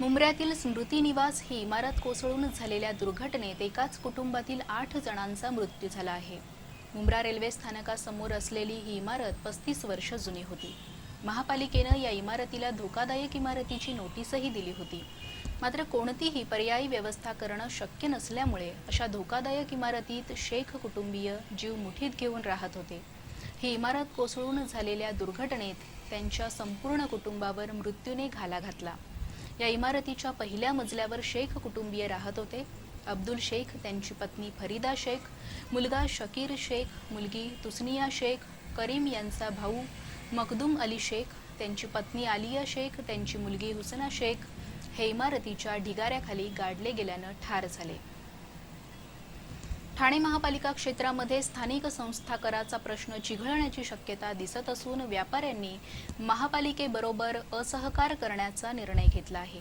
मुंब्र्यातील स्मृती निवास ही इमारत कोसळून झालेल्या दुर्घटनेत एकाच कुटुंबातील आठ जणांचा मृत्यू झाला आहे. मुंब्रा रेल्वे स्थानकासमोर असलेली ही इमारत पस्तीस वर्ष जुनी होती. महापालिकेनं या इमारतीला धोकादायक इमारतीची नोटीसही दिली होती. मात्र कोणतीही पर्यायी व्यवस्था करणं शक्य नसल्यामुळे अशा धोकादायक इमारतीत शेख कुटुंबीय जीव मुठीत घेऊन राहत होते. ही इमारत कोसळून झालेल्या दुर्घटनेत त्यांच्या संपूर्ण कुटुंबावर मृत्यूने घाला घातला. या इमारतीच्या पहिल्या मजल्यावर शेख कुटुंबीय राहत होते. अब्दुल शेख त्यांची पत्नी फरीदा शेख मुलगा शकीर शेख मुलगी तुसनिया शेख करीम यांचा भाऊ मखदूम अली शेख त्यांची पत्नी आलिया शेख त्यांची मुलगी हुसना शेख हे इमारतीच्या ढिगाऱ्याखाली गाडले गेल्यानं ठार झाले. ठाणे महापालिका क्षेत्रामध्ये स्थानिक संस्था कराचा प्रश्न चिघळण्याची शक्यता दिसत असून व्यापाऱ्यांनी महापालिकेबरोबर असहकार करण्याचा निर्णय घेतला आहे.